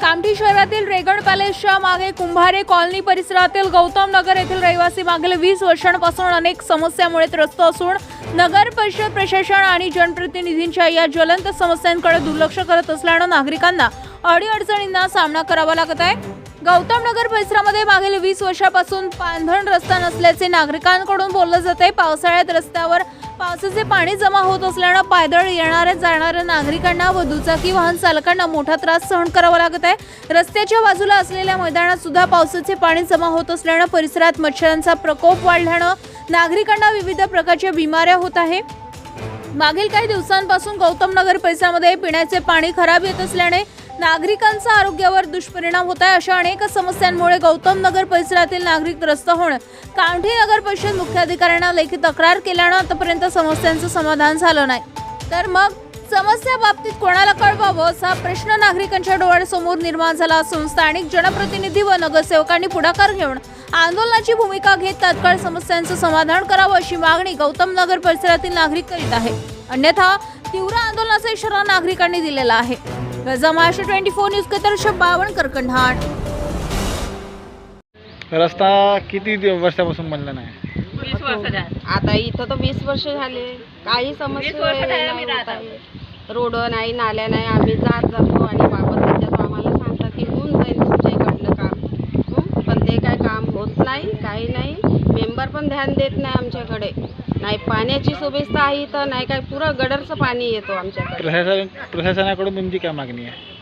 कामठी शहरातील रेगण पॅलेसच्या मागे कुंभारे कॉलनी परिसरातील गौतम नगर येथील रहिवासी मागील वीस वर्षांपासून अनेक समस्यामुळे त्रस्त असून नगर परिषद प्रशासन आणि जनप्रतिनिधींच्या या ज्वलंत समस्यांकडे दुर्लक्ष करत असल्यानं नागरिकांना अडीअडचणींना सामना करावा लागत आहे. गौतम नगर परिसरामध्ये मागील वीस वर्षापासून पांधरण रस्ता नसल्याचे नागरिकांकडून बोललं जात. आहे पावसाळ्यात रस्त्यावर पावसाचे पाणी जमा होत असल्यानं पायदळ येणाऱ्या जाणाऱ्या नागरिकांना व दुचाकी वाहन चालकांना मोठा त्रास सहन करावा लागत आहे. रस्त्याच्या बाजूला असलेल्या मैदानात सुद्धा पावसाचे पाणी जमा होत असल्यानं परिसरात मच्छरांचा प्रकोप वाढल्यानं नागरिकांना विविध प्रकारच्या बिमाऱ्या होत आहे मागील काही दिवसांपासून गौतम नगर परिसरामध्ये पिण्याचे पाणी खराब येत असल्याने नागरिकांचा आरोग्यावर दुष्परिणाम होत आहे अशा अनेक समस्यांमुळे गौतम नगर परिसरातील नागरिक त्रस्त होणं. कामठी नगर परिषद मुख्याधिकाऱ्यांना लेखी तक्रार केल्यानं आतापर्यंत समस्यांचं समाधान झालं नाही. तर मग समस्या बाबतीत कोणाला कळवावं असा प्रश्न नागरिकांच्या डोळ्यासमोर निर्माण झाला असून स्थानिक जनप्रतिनिधी व नगरसेवकांनी पुढाकार घेऊन आंदोलनाची भूमिका घेत तात्काळ समस्यांचं समाधान करावं अशी मागणी गौतम नगर परिसरातील नागरिक करीत आहे अन्यथा तीव्र आंदोलनाचा इशारा नागरिकांनी दिलेला आहे. गजा महाराष्ट्र ट्वेंटी फोर न्यूज कतर बावण करकंढाण रस्ता किती दिव- वर्षापासून बनला नाही वीस वर्ष झाली. आता इथं तर वीस वर्ष झाले काही वीस समस्या वर्ष झाले नाही आम्ही होत राहत आहे. रोड नाही नाल्या नाही आम्ही जात जातो आणि वापस येतात आम्हाला सांगतात की होऊन जाईल तुमच्या इकडलं काम हं? पण ते काय काम होत नाही काही नाही मेंबर पण ध्यान देत नाही आमच्याकडे. नाही पाण्याची सुविधा आहे तर नाही काय पुरं गडरचं पाणी येतो आमच्याकडे. प्रशासन प्रशासनाकडून तुमची काय मागणी आहे?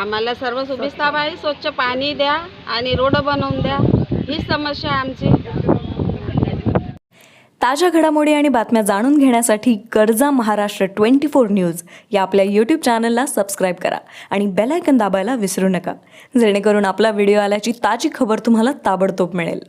आम्हाला सर्व सुविधा पाहिजे स्वच्छ पाणी द्या आणि रोड बनवून द्या. हीच समस्या आहे आमची. ताज्या घडामोडी आणि बातम्या जाणून घेण्यासाठी गरजा महाराष्ट्र ट्वेंटी फोर न्यूज या आपल्या यूट्यूब चॅनलला सबस्क्राईब करा आणि बेल आयकन दाबायला विसरू नका. जेणेकरून आपला व्हिडिओ आल्याची ताजी खबर तुम्हाला ताबडतोब मिळेल.